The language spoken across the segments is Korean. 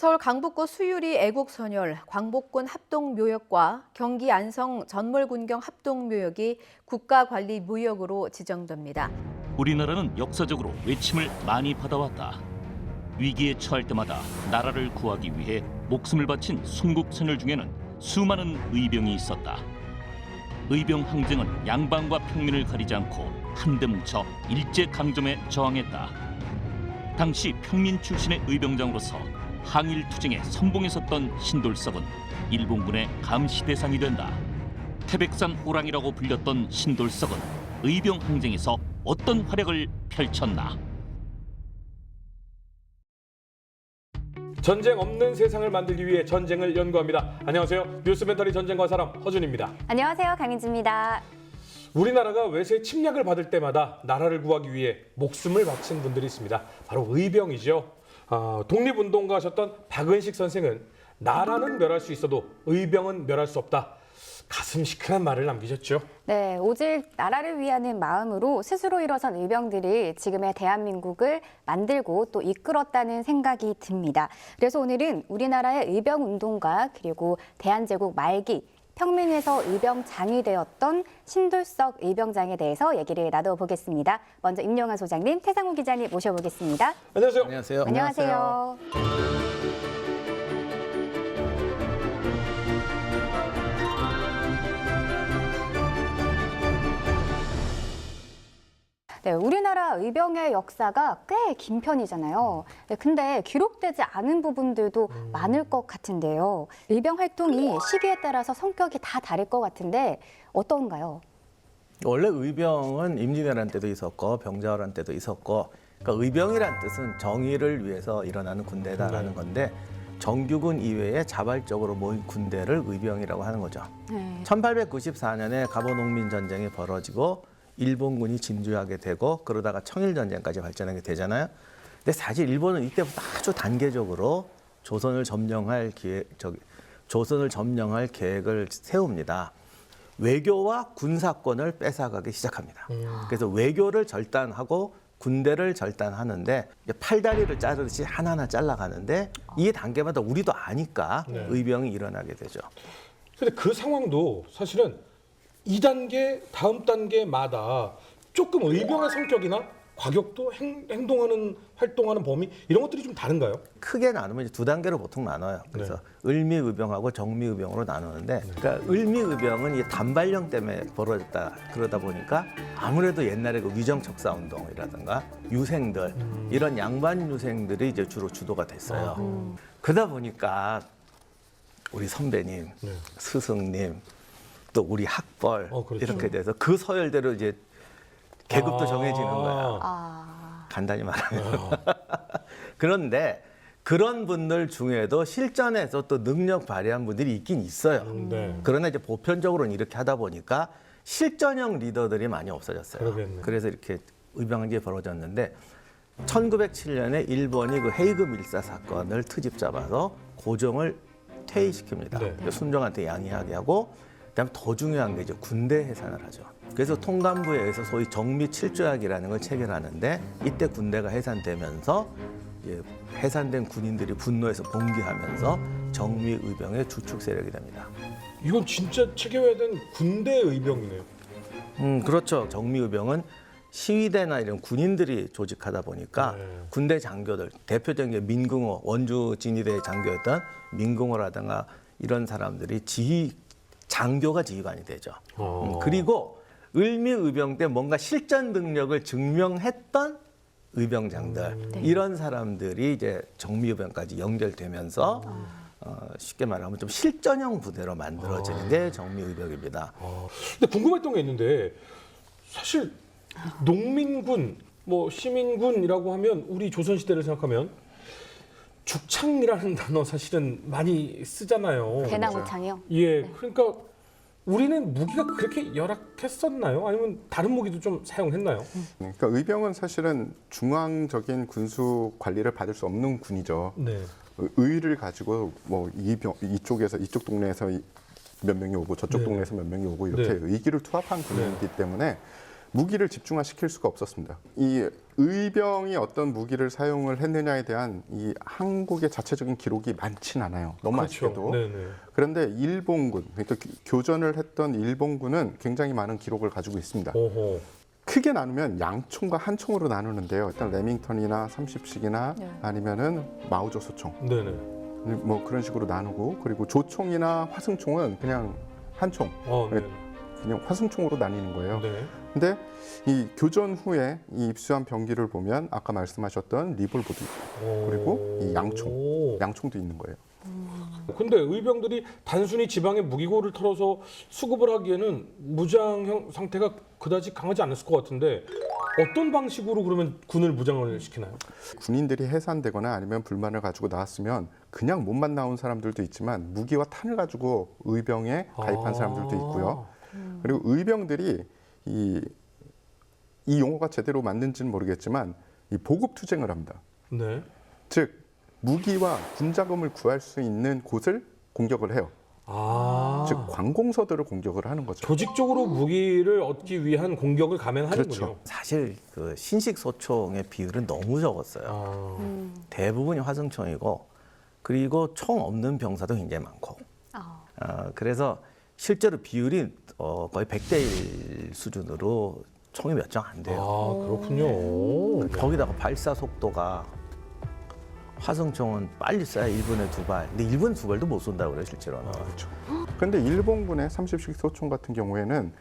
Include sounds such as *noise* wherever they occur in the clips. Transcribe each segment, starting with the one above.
서울 강북구 수유리 애국선열 광복군 합동묘역과 경기 안성 전몰군경 합동묘역이 국가관리묘역으로 지정됩니다. 우리나라는 역사적으로 외침을 많이 받아왔다. 위기에 처할 때마다 나라를 구하기 위해 목숨을 바친 순국선열 중에는 수많은 의병이 있었다. 의병 항쟁은 양반과 평민을 가리지 않고 한데 뭉쳐 일제 강점에 저항했다. 당시 평민 출신의 의병장으로서 항일 투쟁에 선봉했었던 신돌석은 일본군의 감시 대상이 된다. 태백산 호랑이라고 불렸던 신돌석은 의병 항쟁에서 어떤 활약을 펼쳤나? 전쟁 없는 세상을 만들기 위해 전쟁을 연구합니다. 안녕하세요. 뉴스 멘터리 전쟁과 사람 허준입니다. 안녕하세요. 강인지입니다. 우리나라가 외세 침략을 받을 때마다 나라를 구하기 위해 목숨을 바친 분들이 있습니다. 바로 의병이죠. 아, 독립운동가셨던 박은식 선생은 나라는 멸할 수 있어도 의병은 멸할 수 없다. 가슴 시큰한 말을 남기셨죠. 네, 오직 나라를 위하는 마음으로 스스로 일어선 의병들이 지금의 대한민국을 만들고 또 이끌었다는 생각이 듭니다. 그래서 오늘은 우리나라의 의병 운동가 그리고 대한제국 말기 평민에서 의병장이 되었던 신돌석 의병장에 대해서 얘기를 나눠보겠습니다. 먼저 임영환 소장님, 태상호 기자님 모셔보겠습니다. 안녕하세요. 안녕하세요. 안녕하세요. 네, 우리나라 의병의 역사가 꽤 긴 편이잖아요. 네, 근데 기록되지 않은 부분들도 많을 것 같은데요. 의병 활동이 시기에 따라서 성격이 다 다를 것 같은데 어떤가요? 원래 의병은 임진왜란 때도 있었고 병자호란 때도 있었고 그러니까 의병이란 뜻은 정의를 위해서 일어나는 군대다라는 건데 정규군 이외에 자발적으로 모인 군대를 의병이라고 하는 거죠. 네. 1894년에 갑오농민 전쟁이 벌어지고 일본군이 진주하게 되고 그러다가 청일 전쟁까지 발전하게 되잖아요. 근데 사실 일본은 이때부터 아주 단계적으로 조선을 점령할 기획 저기 조선을 점령할 계획을 세웁니다. 외교와 군사권을 뺏어가기 시작합니다. 그래서 외교를 절단하고 군대를 절단하는데 팔다리를 자르듯이 하나하나 잘라가는데 이 단계마다 우리도 아니까 네. 의병이 일어나게 되죠. 근데 그 상황도 사실은 2단계, 다음 단계마다 조금 의병의 성격이나 과격도 행, 행동하는 활동하는 범위 이런 것들이 좀 다른가요? 크게 나누면 이제 두 단계로 보통 나눠요. 그래서 네. 을미의병하고 정미의병으로 나누는데, 그러니까 을미의병은 이 단발령 때문에 벌어졌다 그러다 보니까 아무래도 옛날에 그 위정척사 운동이라든가 유생들 음. 이런 양반 유생들이 이제 주로 주도가 됐어요. 아. 그러다 보니까 우리 선배님, 네. 스승님, 또 우리 학벌 어, 그렇죠. 이렇게 돼서 그 서열대로 이제 계급도 아. 정해지는 거야. 아, 간단히 말하면. *laughs* 그런데 그런 분들 중에도 실전에서 또 능력 발휘한 분들이 있긴 있어요. 네. 그러나 이제 보편적으로는 이렇게 하다 보니까 실전형 리더들이 많이 없어졌어요. 그러겠네. 그래서 이렇게 의병이 벌어졌는데 1907년에 일본이 그 헤이그 밀사 사건을 트집 잡아서 고종을 퇴위시킵니다. 네. 순종한테 양해하게 하고 그다음에 더 중요한 게 이제 군대 해산을 하죠. 그래서 통감부에 의해서 소위 정미 칠조약이라는 걸 체결하는데 이때 군대가 해산되면서 해산된 군인들이 분노해서 봉기하면서 정미 의병의 주축 세력이 됩니다. 이건 진짜 체계화된 군대 의병이네요. 음, 그렇죠. 정미 의병은 시위대나 이런 군인들이 조직하다 보니까 네. 군대 장교들 대표적인 게 민궁호 원주 진위대 장교였던 민궁호라든가 이런 사람들이 지휘 장교가 지휘관이 되죠. 어. 음, 그리고 을미의병 때 뭔가 실전 능력을 증명했던 의병장들 이런 사람들이 이제 정미의병까지 연결되면서 어, 쉽게 말하면 좀 실전형 부대로 만들어지는 게 정미의병입니다. 근데 궁금했던 게 있는데 사실 농민군, 뭐 시민군이라고 하면 우리 조선 시대를 생각하면 죽창이라는 단어 사실은 많이 쓰잖아요. 대나무창이요? 예, 그러니까 우리는 무기가 그렇게 열악했었나요? 아니면 다른 무기도 좀 사용했나요? 그러니까 의병은 사실은 중앙적인 군수 관리를 받을 수 없는 군이죠. 네. 의를 가지고 뭐 이병 이쪽에서 이쪽 동네에서 이- 몇 명이 오고 저쪽 네. 동네에서 몇 명이 오고 이렇게 네. 의기를 투합한 군이기 때문에 무기를 집중화시킬 수가 없었습니다. 이 의병이 어떤 무기를 사용을 했느냐에 대한 이 한국의 자체적인 기록이 많진 않아요. 너무 아쉽게도. 그렇죠. 네네. 그런데 일본군, 그러니까 교- 교전을 했던 일본군은 굉장히 많은 기록을 가지고 있습니다. 오호. 크게 나누면 양총과 한총으로 나누는데요. 일단 레밍턴이나 30식이나 네. 아니면은 마오조 소총 네네. 뭐 그런 식으로 나누고 그리고 조총이나 화승총은 그냥 한총, 어, 네. 그냥 화승총으로 나뉘는 거예요. 네. 근데 이 교전 후에 이 입수한 병기를 보면 아까 말씀하셨던 리볼버도 있고 그리고 이 양총. 오. 양총도 있는 거예요. 근데 의병들이 단순히 지방의 무기고를 털어서 수급을 하기에는 무장형 상태가 그다지 강하지 않았을 것 같은데 어떤 방식으로 그러면 군을 무장을 시키나요? 군인들이 해산되거나 아니면 불만을 가지고 나왔으면 그냥 몸만 나온 사람들도 있지만 무기와 탄을 가지고 의병에 가입한 아. 사람들도 있고요. 그리고 의병들이 이, 이 용어가 제대로 맞는지는 모르겠지만 이 보급 투쟁을 합니다. 네. 즉 무기와 군자금을 구할 수 있는 곳을 공격을 해요. 아. 즉 관공서들을 공격을 하는 거죠. 조직적으로 무기를 얻기 위한 공격을 감행하는군요. 그렇죠. 사실 그 신식 소총의 비율은 너무 적었어요. 아. 대부분이 화승총이고 그리고 총 없는 병사도 굉장히 많고. 아, 어, 그래서 실제로 비율이 어, 거의 100대 1 수준으로 총이 몇 장 안 돼요. 아, 그렇군요. 거기다가 발사 속도가 화성총은 빨리 쏴야 1분에 두 발. 근데 1분 두 발도 못 쏜다고 그래요, 실제로는. 그렇죠. 근데 일본군의 30식 소총 같은 경우에는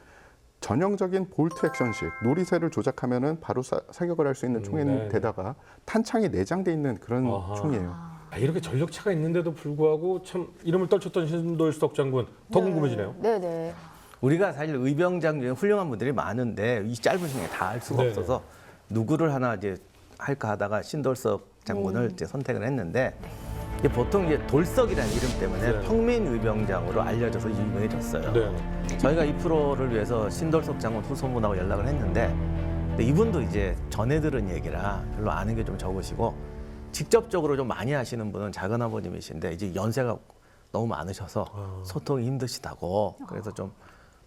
전형적인 볼트 액션식 놀이새를 조작하면은 바로 사, 사격을 할 수 있는 음, 총인데다가 탄창이 내장돼 있는 그런 아하. 총이에요. 아, 이렇게 전력차가 있는데도 불구하고 참 이름을 떨쳤던 신돌석 장군 더 궁금해지네요. 네, 네. 우리가 사실 의병장 중에 훌륭한 분들이 많은데 이 짧은 시간에 다 할 수가 네네. 없어서 누구를 하나 이제 할까 하다가 신돌석 장군을 이제 선택을 했는데 이게 보통 이제 돌석이라는 이름 때문에 네. 평민 의병장으로 알려져서 유명해졌어요. 네. 저희가 이 프로를 위해서 신돌석 장군 후손분하고 연락을 했는데 근데 이분도 이제 전해 들은 얘기라 별로 아는 게 좀 적으시고 직접적으로 좀 많이 하시는 분은 작은 아버님이신데 이제 연세가 너무 많으셔서 아. 소통이 힘드시다고 그래서 좀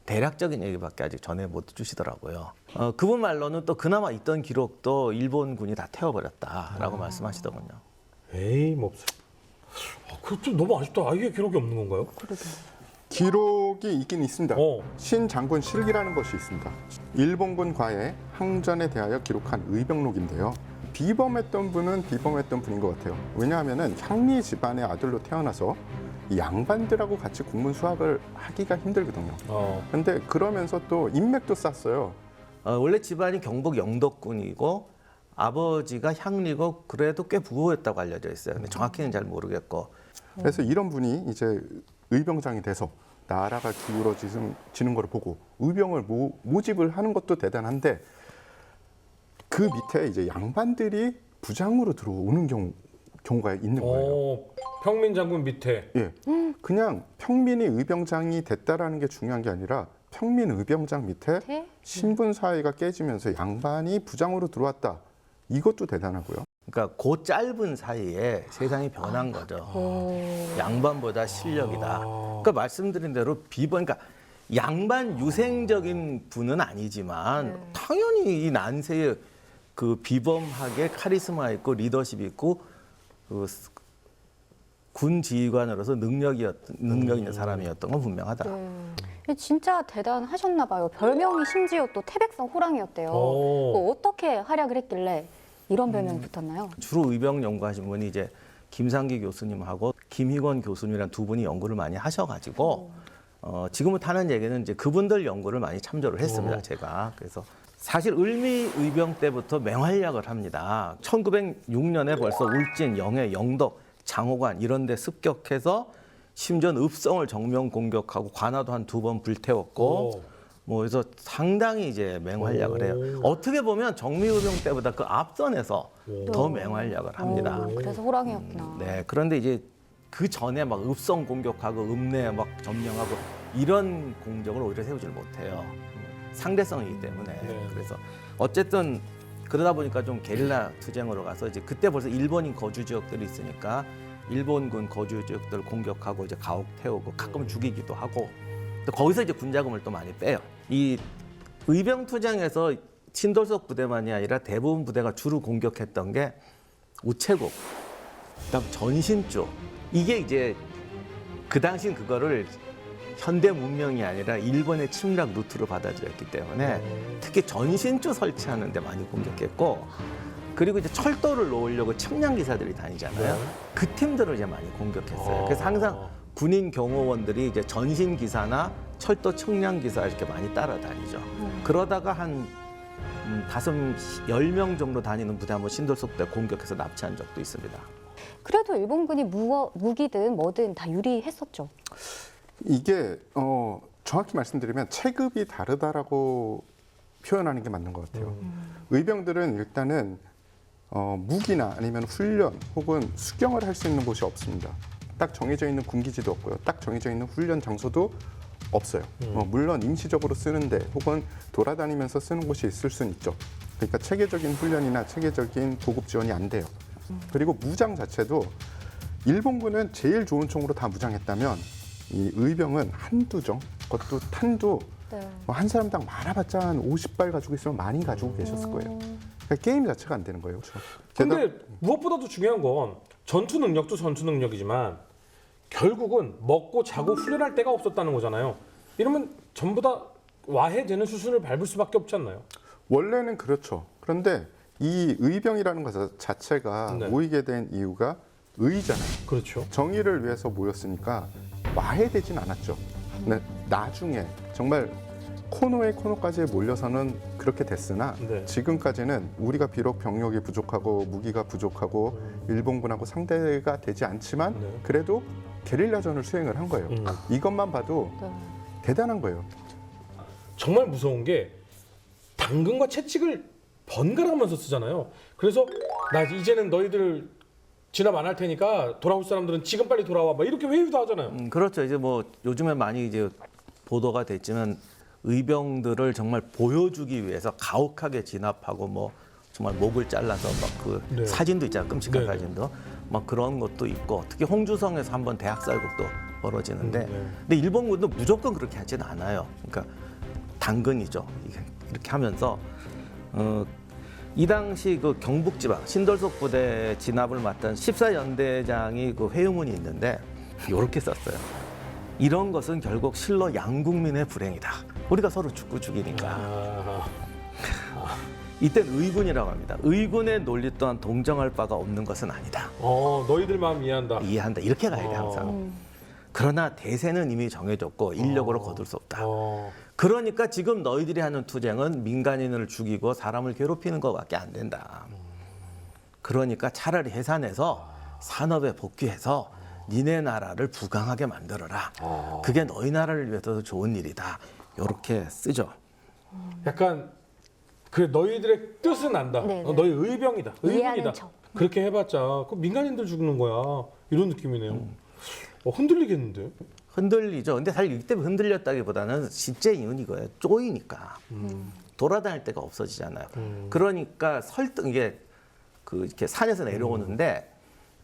대략적인 얘기밖에 아직 전해 못 주시더라고요. 어, 그분 말로는 또 그나마 있던 기록도 일본군이 다 태워버렸다라고 말씀하시더군요. 에이, 뭐 없어. 아, 그거 좀 너무 아쉽다. 아예 기록이 없는 건가요? 기록이 있긴 있습니다. 어. 신장군 실기라는 것이 있습니다. 일본군 과의 항전에 대하여 기록한 의병록인데요. 비범했던 분은 비범했던 분인 것 같아요. 왜냐하면은 향리 집안의 아들로 태어나서 이 양반들하고 같이 국문 수학을 하기가 힘들거든요. 어. 근데 그러면서 또 인맥도 쌌어요. 어, 원래 집안이 경북 영덕군이고 아버지가 향리고 그래도 꽤 부호였다고 알려져 있어요. 근데 정확히는 잘 모르겠고 그래서 이런 분이 이제 의병장이 돼서 나라가 기울어지는 걸 보고 의병을 모, 모집을 하는 것도 대단한데 그 밑에 이제 양반들이 부장으로 들어오는 경우, 경우가 있는 거예요. 어, 평민 장군 밑에 예, 그냥 평민이 의병장이 됐다라는 게 중요한 게 아니라 평민 의병장 밑에 태? 신분 사회가 깨지면서 양반이 부장으로 들어왔다. 이것도 대단하고요. 그러니까 그 짧은 사이에 세상이 변한 거죠. 양반보다 실력이다. 그러니까 말씀드린 대로 비번, 그러니까 양반 유생적인 분은 아니지만 당연히 이 난세에 그 비범하게 카리스마 있고 리더십 있고 그 군 지휘관으로서 능력이었 능력 있는 사람이었던 건 분명하다. 네. 진짜 대단하셨나 봐요. 별명이 심지어 또 태백성 호랑이였대요. 오. 뭐 어떻게 활약을 했길래 이런 별명이 음. 붙었나요? 주로 의병 연구하신 분이 이제 김상기 교수님하고 김희권 교수님이랑 두 분이 연구를 많이 하셔가지고 어, 지금부터 하는 얘기는 이제 그분들 연구를 많이 참조를 했습니다. 오. 제가 그래서 사실 을미 의병 때부터 맹활약을 합니다. 1906년에 벌써 울진, 영해, 영덕, 장호관 이런 데 습격해서 심지어 읍성을 정면 공격하고 관아도 한 두 번 불태웠고 오. 뭐 그래서 상당히 이제 맹활약을 해요. 오. 어떻게 보면 정미의병 때보다 그 앞선에서 더 맹활약을 합니다. 어, 그래서 호랑이였구나. 네, 그런데 이제 그 전에 막 읍성 공격하고 읍내 막 점령하고 이런 공격을 오히려 세우지를 못해요. 상대성이기 때문에. 네. 그래서 어쨌든 그러다 보니까 좀 게릴라 투쟁으로 가서 이제 그때 벌써 일본인 거주 지역들이 있으니까 일본군 거주 지역들을 공격하고 이제 가옥 태우고 가끔 죽이기도 하고 또 거기서 이제 군자금을 또 많이 빼요. 이 의병 투쟁에서 신돌석 부대만이 아니라 대부분 부대가 주로 공격했던 게 우체국, 그다음 전신주 이게 이제 그 당시 그거를 현대 문명이 아니라 일본의 침략 루트로 받아들였기 때문에 특히 전신주 설치하는 데 많이 공격했고 그리고 이제 철도를 놓으려고 청량 기사들이 다니잖아요. 네. 그 팀들을 이제 많이 공격했어요. 아. 그래서 항상 군인 경호원들이 이제 전신 기사나 철도 청량 기사 이렇게 많이 따라다니죠. 그러다가 한 음, 다섯 열 명 정도 다니는 부대 한번 신돌석 부대 공격해서 납치한 적도 있습니다. 그래도 일본군이 무, 무기든 뭐든 다 유리했었죠. 이게 어, 정확히 말씀드리면 체급이 다르다라고 표현하는 게 맞는 것 같아요. 의병들은 일단은 어, 무기나 아니면 훈련 혹은 수경을 할 수 있는 곳이 없습니다. 딱 정해져 있는 군기지도 없고요. 딱 정해져 있는 훈련 장소도 없어요. 어, 물론 임시적으로 쓰는데 혹은 돌아다니면서 쓰는 곳이 있을 수는 있죠. 그러니까 체계적인 훈련이나 체계적인 보급 지원이 안 돼요. 그리고 무장 자체도 일본군은 제일 좋은 총으로 다 무장했다면 이 의병은 한두 정, 그것도 탄도 네. 뭐한 사람당 많아봤자 한 50발 가지고 있으면 많이 가지고 계셨을 거예요. 그러니까 게임 자체가 안 되는 거예요. 그렇죠? 근데 무엇보다도 중요한 건 전투 능력도 전투 능력이지만 결국은 먹고 자고 훈련할 데가 없었다는 거잖아요. 이러면 전부 다 와해되는 수순을 밟을 수밖에 없지 않나요? 원래는 그렇죠. 그런데 이 의병이라는 것 자체가 네. 모이게 된 이유가 의잖아요. 그렇죠. 정의를 위해서 모였으니까 와해되진 않았죠. 근데 나중에 정말 코너에 코너까지 몰려서는 그렇게 됐으나 네. 지금까지는 우리가 비록 병력이 부족하고 무기가 부족하고 일본군하고 상대가 되지 않지만 네. 그래도 게릴라전을 수행을 한 거예요. 음. 이것만 봐도 네. 대단한 거예요. 정말 무서운 게 당근과 채찍을 번갈아가면서 쓰잖아요. 그래서 나 이제는 너희들 진압 안 할 테니까 돌아올 사람들은 지금 빨리 돌아와. 막 이렇게 회유도 하잖아요. 음, 그렇죠. 이제 뭐 요즘에 많이 이제 보도가 됐지만 의병들을 정말 보여주기 위해서 가혹하게 진압하고 뭐 정말 목을 잘라서 막그 네. 사진도 있잖아요. 끔찍한 네. 사진도 막 그런 것도 있고 특히 홍주성에서 한번 대학 살국도 벌어지는데 음, 네. 근데 일본군도 무조건 그렇게 하지는 않아요. 그러니까 당근이죠. 이렇게 하면서 어, 이 당시 그 경북지방 신돌석 부대 진압을 맡은 14연대장이 그 회유문이 있는데 이렇게 썼어요. 이런 것은 결국 실로 양국민의 불행이다. 우리가 서로 죽고 죽이니까. 아, 이땐 의군이라고 합니다. 의군의 논리 또한 동정할 바가 없는 것은 아니다. 어, 너희들 마음 이해한다. 이해한다. 이렇게 가야 돼 어. 항상. 그러나 대세는 이미 정해졌고 인력으로 거둘 수 없다. 어, 그러니까 지금 너희들이 하는 투쟁은 민간인을 죽이고 사람을 괴롭히는 것밖에 안 된다. 그러니까 차라리 해산해서 산업에 복귀해서 니네 나라를 부강하게 만들어라. 그게 너희 나라를 위해서도 좋은 일이다. 이렇게 쓰죠. 약간 그 너희들의 뜻은 안다. 네, 네. 어, 너희 의병이다. 이해하는 척. 그렇게 해봤자 그 민간인들 죽는 거야. 이런 느낌이네요. 어, 흔들리겠는데? 흔들리죠. 근데 사실 이때 흔들렸다기보다는 실제 이유는 이거예요. 쪼이니까. 돌아다닐 데가 없어지잖아요. 그러니까 설득 이게 그 이렇게 산에서 내려오는데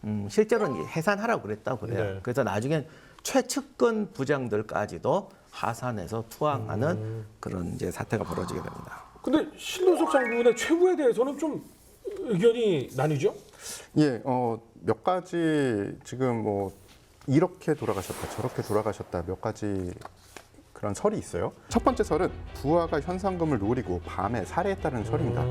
음, 실제로는 해산하라고 그랬다고 그래요. 네. 그래서 나중엔 최측근 부장들까지도 하산해서 투항하는 그런 이제 사태가 벌어지게 됩니다. 근데 신도석 장군의 최후에 대해서는 좀 의견이 나뉘죠? 예, 어, 몇 가지 지금 뭐 이렇게 돌아가셨다, 저렇게 돌아가셨다 몇 가지 그런 설이 있어요. 첫 번째 설은 부하가 현상금을 노리고 밤에 살해했다는 설입니다.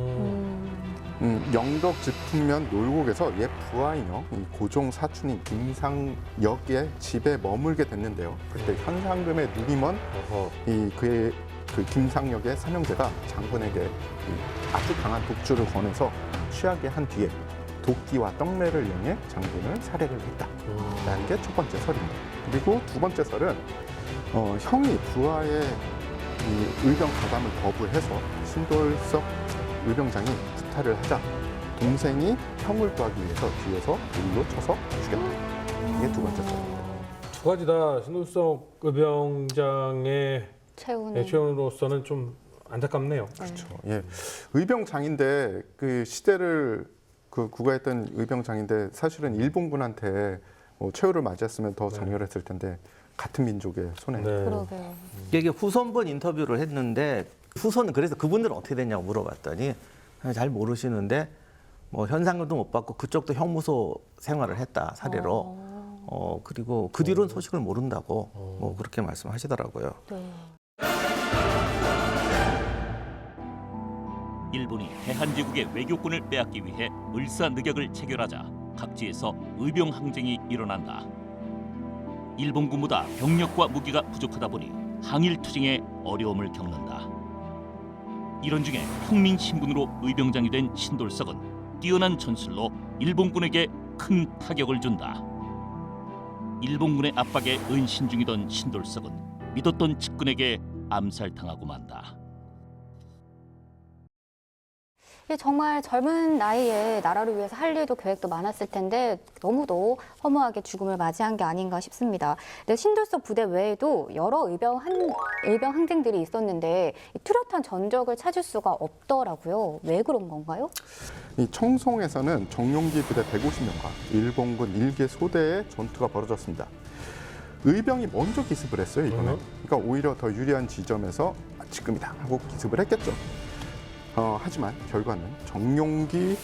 음, 영덕 지풍면 놀곡에서 옛 부하인형 이 고종 사촌인 김상역의 집에 머물게 됐는데요. 그때 현상금에 눈이 먼 어허. 이 그의 그 김상역의 삼형제가 장군에게 이 아주 강한 독주를 권해서 취하게 한 뒤에 도끼와 떡매를 이용해 장군을 살해를 했다라는 게 첫 번째 설입니다. 그리고 두 번째 설은 어, 형이 부하의 이 의병 가담을 거부해서 신돌석 의병장이 구타를 하자 동생이 형을 구하기 위해서 뒤에서 물로 쳐서 죽였다. 이게 두 번째 설입니다. 두 가지 다 신도석 의병장의 최후는 최원으로서는 좀 안타깝네요. 그렇죠. 예. 의병장인데 그 시대를 그 구가했던 의병장인데 사실은 일본군한테 뭐 최후를 맞이했으면 더 장렬했을 텐데 같은 민족의 손에. 네. 그러게요. 이게 후손분 인터뷰를 했는데 후손 그래서 그분들은 어떻게 됐냐고 물어봤더니 잘 모르시는데 뭐 현상금도 못 받고 그쪽도 형무소 생활을 했다 사례로. 어. 그리고 그 뒤로는 소식을 모른다고 뭐 그렇게 말씀하시더라고요. 일본이 대한제국의 외교권을 빼앗기 위해 을사늑약을 체결하자 각지에서 의병 항쟁이 일어난다. 일본 군보다 병력과 무기가 부족하다 보니 항일 투쟁에 어려움을 겪는다. 이런 중에 평민 신분으로 의병장이 된 신돌석은 뛰어난 전술로 일본군에게 큰 타격을 준다. 일본군의 압박에 은신 중이던 신돌석은 믿었던 측근에게 암살당하고 만다. 예, 정말 젊은 나이에 나라를 위해서 할 일도 계획도 많았을 텐데 너무도 허무하게 죽음을 맞이한 게 아닌가 싶습니다. 근데 신돌석 부대 외에도 여러 의병 한 의병 항쟁들이 있었는데 이 뚜렷한 전적을 찾을 수가 없더라고요. 왜 그런 건가요? 이 청송에서는 정용기 부대 150명과 일본군 일개 소대의 전투가 벌어졌습니다. 의병이 먼저 기습을 했어요 이번에. 음. 그러니까 오히려 더 유리한 지점에서 아, 지금이다 하고 기습을 했겠죠. 어, 하지만 결과는 정용기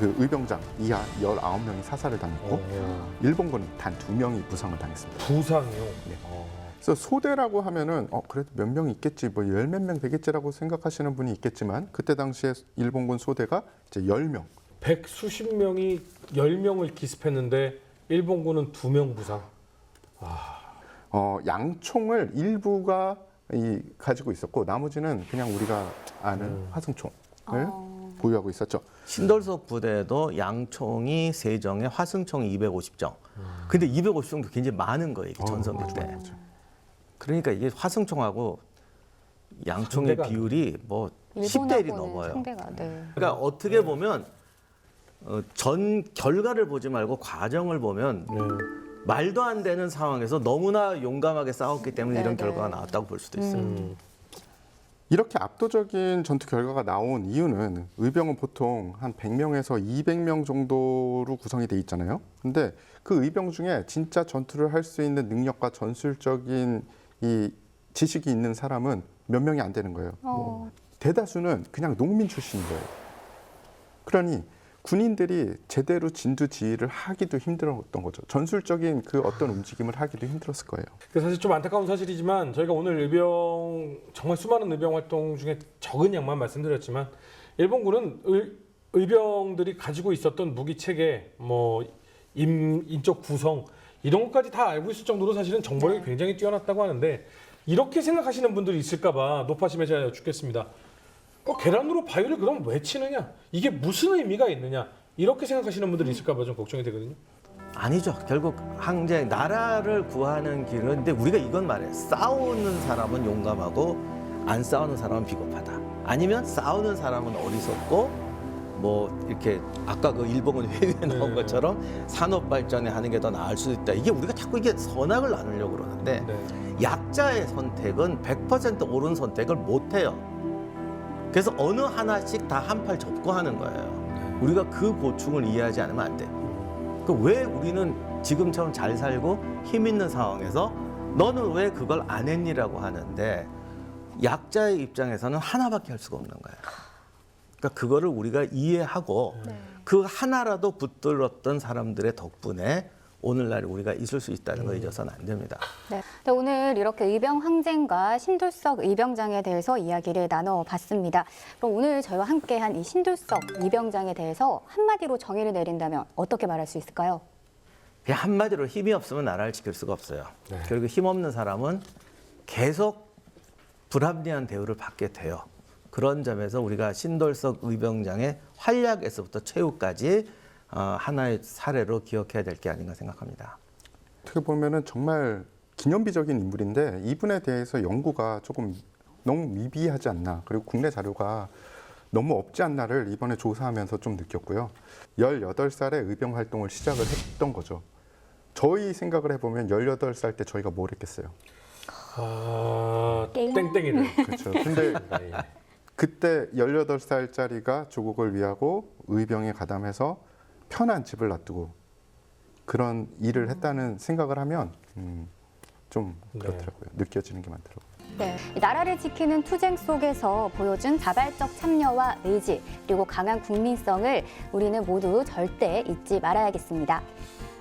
그 의병장 이하 19명이 사살을 당했고 어, 일본군은 단 2명이 부상을 당했습니다. 부상이요. 네. 어. 그래서 소대라고 하면은 어 그래도 몇 명 있겠지 뭐 열 몇 명 되겠지라고 생각하시는 분이 있겠지만 그때 당시에 일본군 소대가 이제 10명 백 수십 명이 열 명을 기습했는데 일본군은 두 명 부상. 어, 양총을 일부가 이, 가지고 있었고 나머지는 그냥 우리가 아는 화승총을 어. 보유하고 있었죠. 신돌석 부대도 양총이 세정에 화승총이 250정. 근데 250정도 굉장히 많은 거예요, 이게 어, 전성기 때. 맞아. 그러니까 이게 화승총하고 양총의 상대가 비율이 뭐 10대 1이 일본하고는 넘어요. 상대가 네. 그러니까 어떻게 보면 어, 전 결과를 보지 말고 과정을 보면 네. 말도 안 되는 상황에서 너무나 용감하게 싸웠기 때문에 이런 네, 결과가 네. 나왔다고 볼 수도 있어요. 음. 이렇게 압도적인 전투 결과가 나온 이유는 의병은 보통 한 100명에서 200명 정도로 구성이 돼 있잖아요. 근데 그 의병 중에 진짜 전투를 할 수 있는 능력과 전술적인 이 지식이 있는 사람은 몇 명이 안 되는 거예요. 어. 대다수는 그냥 농민 출신인 거예요. 그러니 군인들이 제대로 진두 지휘를 하기도 힘들었던 거죠. 전술적인 그 어떤 움직임을 하기도 힘들었을 거예요. 그 사실 좀 안타까운 사실이지만 저희가 오늘 의병 정말 수많은 의병 활동 중에 적은 양만 말씀드렸지만 일본군은 의, 의병들이 가지고 있었던 무기 체계, 뭐 임, 인적 구성 이런 것까지 다 알고 있을 정도로 사실은 정보력이 굉장히 뛰어났다고 하는데 이렇게 생각하시는 분들이 있을까봐 높아심에 제가 여쭙겠습니다. 어, 계란으로 바위를 그럼 왜 치느냐? 이게 무슨 의미가 있느냐? 이렇게 생각하시는 분들이 있을까 봐 좀 걱정이 되거든요. 아니죠. 결국 항쟁 나라를 구하는 길은 근데 우리가 이건 말해. 싸우는 사람은 용감하고 안 싸우는 사람은 비겁하다. 아니면 싸우는 사람은 어리석고 뭐 이렇게 아까 그 일본군 회의에 나온 네. 것처럼 산업 발전에 하는 게 더 나을 수도 있다. 이게 우리가 자꾸 이게 선악을 나누려고 그러는데 네. 약자의 선택은 100% 옳은 선택을 못 해요. 그래서 어느 하나씩 다 한 팔 접고 하는 거예요. 우리가 그 고충을 이해하지 않으면 안 돼. 그왜 우리는 지금처럼 잘 살고 힘 있는 상황에서 너는 왜 그걸 안 했니라고 하는데 약자의 입장에서는 하나밖에 할 수가 없는 거예요. 그러니까 그거를 우리가 이해하고 그 하나라도 붙들었던 사람들의 덕분에 오늘날 우리가 있을 수 있다는 거 잊어서는 안 됩니다. 네. 네, 오늘 이렇게 의병 항쟁과 신돌석 의병장에 대해서 이야기를 나눠봤습니다. 그럼 오늘 저희와 함께한 이 신돌석 의병장에 대해서 한마디로 정의를 내린다면 어떻게 말할 수 있을까요? 그냥 한마디로 힘이 없으면 나라를 지킬 수가 없어요. 네. 그리고 힘 없는 사람은 계속 불합리한 대우를 받게 돼요. 그런 점에서 우리가 신돌석 의병장의 활약에서부터 최후까지 어, 하나의 사례로 기억해야 될 게 아닌가 생각합니다. 어떻게 보면은 정말 기념비적인 인물인데 이분에 대해서 연구가 조금 너무 미비하지 않나 그리고 국내 자료가 너무 없지 않나를 이번에 조사하면서 좀 느꼈고요. 18살에 의병 활동을 시작을 했던 거죠. 저희 생각을 해보면 18살 때 저희가 뭘 했겠어요. 아, 땡. 땡땡이를. *laughs* 그렇죠. 근데 네. 그때 18살짜리가 조국을 위하고 의병에 가담해서 편한 집을 놔두고 그런 일을 했다는 생각을 하면 음, 좀 네. 그렇더라고요. 느껴지는 게 많더라고요. 네, 이 나라를 지키는 투쟁 속에서 보여준 자발적 참여와 의지 그리고 강한 국민성을 우리는 모두 절대 잊지 말아야겠습니다.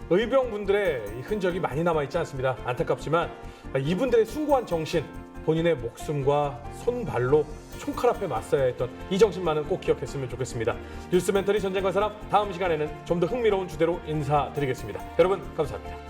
의병분들의 이 흔적이 많이 남아있지 않습니다. 안타깝지만 이분들의 숭고한 정신, 본인의 목숨과 손발로 총칼 앞에 맞서야 했던 이 정신만은 꼭 기억했으면 좋겠습니다. 뉴스 멘터리 전쟁과 사람 다음 시간에는 좀 더 흥미로운 주제로 인사드리겠습니다. 여러분 감사합니다.